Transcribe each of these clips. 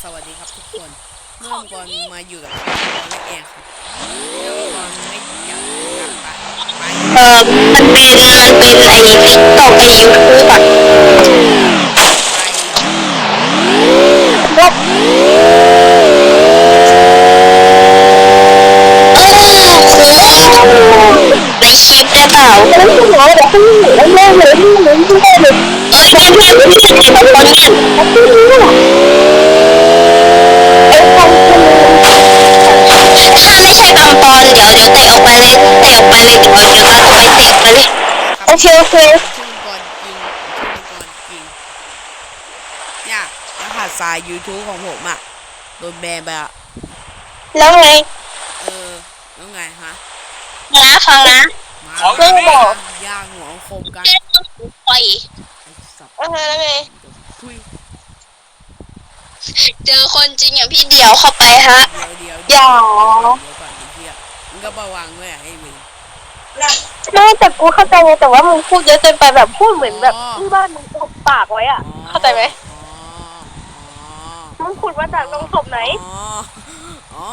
สวัสดีครับทุกคน เมื่อก่อนมาอยู่กับผมและแอนครับแล้วก่อนไม่อยากกลับไปไปเออมันเป็นมันเป็นไอ้ติ๊กตอกไอ้ยูทูบอะไปลบเออครูในคลิปได้เปล่าเอ้ยเพื่อนเพื่อนเพื่อนเพื่อนคนเนี้ยถ้ เตะออกไปเลยเตะออกไปเลยเดี๋ยวเดี๋ยวตาตัวเตะออกไปเลยโอเคโอเคชื่อก่อนจริงชื่อก่อนจริงเนี่ยรหัสสาย YouTube ของผมอะโดนแบนไปอะแล้วไงเออแล้วไงฮะนะฟังนะมาเพิ่งบอกย่างหัวคมกันปล่อยไอ้สับเออแล้วไงทุยเจอคนจริงอย่างพี่เดียวเข้าไปฮะ เดี๋ยวเดี๋ยวอเดี๋ยวย่าเดี๋ยวก่อนไอ้เหี้ยมึงก็ระวังด้วยอะไอ้มึง ไม่แต่กูเข้าใจไงแต่ว่ามึงพูดเยอะเกินไปแบบพูดเหมือนแบบอ๋อที่บ้านมึงตบปากไว้อะเข้าใจไหมอ๋อมึงขุดมาจากตรงศพไหนอ๋ออ๋อ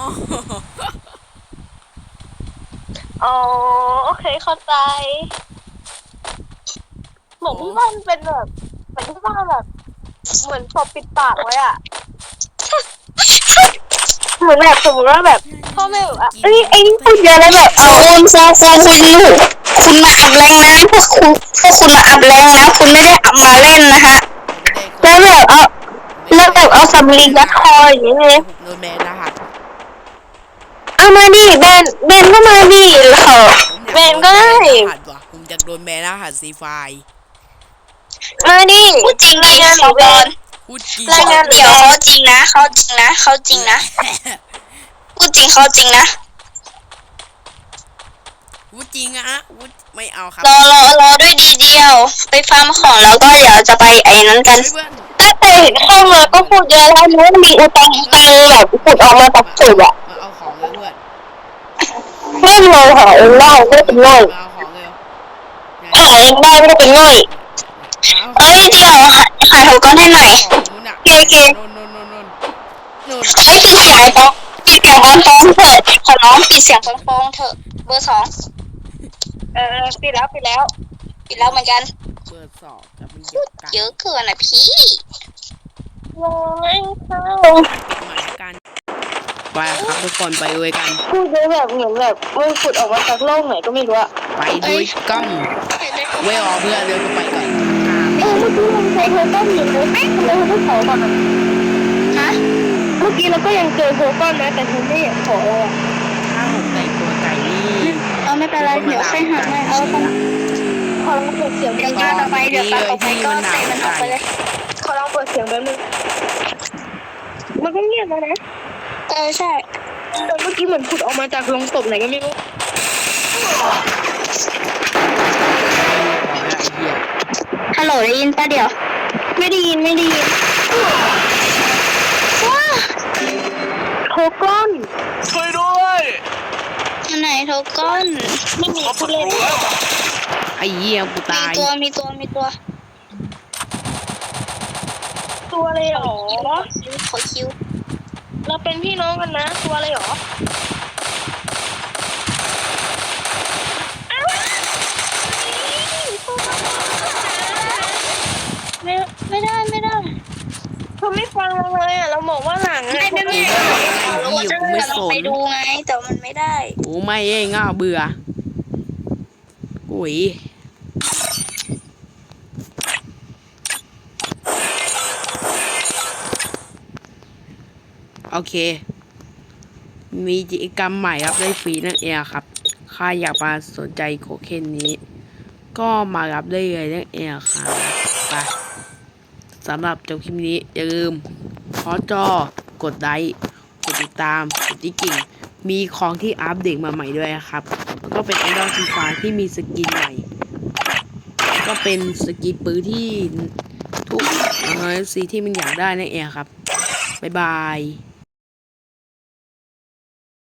อ๋อโอเคเข้าใจเหมือนที่บ้านเป็นแบบเหมือนที่บ้านแบบ เหมือนศพปิดปากไว้อะเหมือนแบบสมมติว่าแบบ พ่อแม่แบบว่าเอ้ยไอ้นี่พูดเยอะแล้วแบบเอาคุณครูครูคุณลูกคุณมาอับแรงนะพวกคุณพวกคุณมาอับแรงนะคุณไม่ได้อับมาเล่นนะฮะแล้วแบบเอาแล้วแบบเอาสำลียัดคออย่างนี้เลยโดนแบนรหัสเอามาดิเบนเบนก็มาดิเหรอผมอยาแบนก็ได้หัสว่ะผมจะโดนแบนรหัสซีไฟมาดิพูดจริงรายงหนูบอลพูดจริงรายงานเดี๋ยวเขาจริงนะเขาจริงนะเขาจริงนะ พูดจริงเขาจริงนะพูดจริงอะฮะพูดไม่เอาครับรอรอรอด้วยดีเดียว ไปฟาร์มของแล้วก็เดี๋ยวจะไปไอ้นั้นกันเฮ้ยเพื่อนตั้งแต่เข้ามาก็พูดเยอะแล้วนู้นมีอุตังอุตังแบบพูดออกมาจากสูบอะมาเอาของเลยเพื่อนไม่เลยหาเองได้ไม่เป็นง่อยมาเอาของเร็วหาเองได้ไม่เป็นง่อยเอาเอ้ยเดี๋ยวหาหาโทรก้อนให้หน่อยของนู้นอะโอเคโอเคนู่นนู่นนู่นนู่นนู่น เอ้ยปิดเสียงไอ้ป๊อกปิดเสียง ฟ้องฟ้องเถอะขอร้องปิดเสียงฟ้องฟ้องเถอะ เบอร์สองเออปิดแล้วปิดแล้วปิดแล้วเหมือนกันเปิดสอบกับมันเยพูอะดกันเยอะเกินอะพี่ร้อยเข้าหมายกันไปครับทุกคนไปด้วยกัน พูดเยอะแบบเหมือนแบบมึงขุดออกมาจากโลกไหนก็ไม่รู้อะไปด้วยกันเว้ยอ๋อเพื่อนเร็วไปก่อนเออเมื่อกี้มันใช้เธอต้นอยู่เลยทำไมเธอไม่ขอก่อนอะฮะเมื่อกี้เราก็ยังเจอเธอก้อนนะแต่เธอไม่อยากขอเลยอะถ้าผมแต่งตัวไก่นี่เอาไม่เป็นไรเดี๋ยวค่อยหักให้เอาต้องขอลองเปิดเสียงเดี๋ยวตาต่อไปเดี๋ยวตาต่อไปก็เตะมันออกไปเลยขอลองเปิดเสียงแป๊บนึงมันก็เงียบแล้วนะเออใช่แต่เมื่อกี้เหมือนขุดออกมาจากโรงศพไหนก็ไม่รู้ฮัลโหลได้ยินปะเดี๋ยว ไม่ได้ยินไม่ได้ยินว้าโทก้อนช่วยด้วยอันไหนโทก้อนไม่มีพบผู้ศัตเล่นรูแล้วไอ้เหี้ยกูมีตายตัวมีตัวมีตัวตัวอะไรหรอขอคิวเราเป็นพี่น้องกันนะ ตัวอะไรหรอไม่ไม่ได้ไม่ได้เขาไม่ฟังเราเลยอะ เราบอกว่าหลังไม่ไม่ไม่ไอ้เหี้ยกูไม่สนไปดูไงแต่มันไม่ได้กูไม่เองอะเบื่ออุ้ยโอเค มีกิจกรรมใหม่ครับได้ฟรีนั่นเองครับใครอยากมาสนใจโคเคนนี้ ก็มารับได้เลยนั่นเองครับไปสำหรับจบคลิปนี้อย่าลืมขอจอกดไลค์ก ดติดตามกดที่กิ่งมีของที่อัปเดตมาใหม่ด้วยนะครับ แล้วก็เป็นไอดอลซีฟ้าที่มีสกินใหม่ ก็เป็นสกินปืนที่ทุกเออซีที่มันอยากได้นั่นเองครับ บ๊ายบาย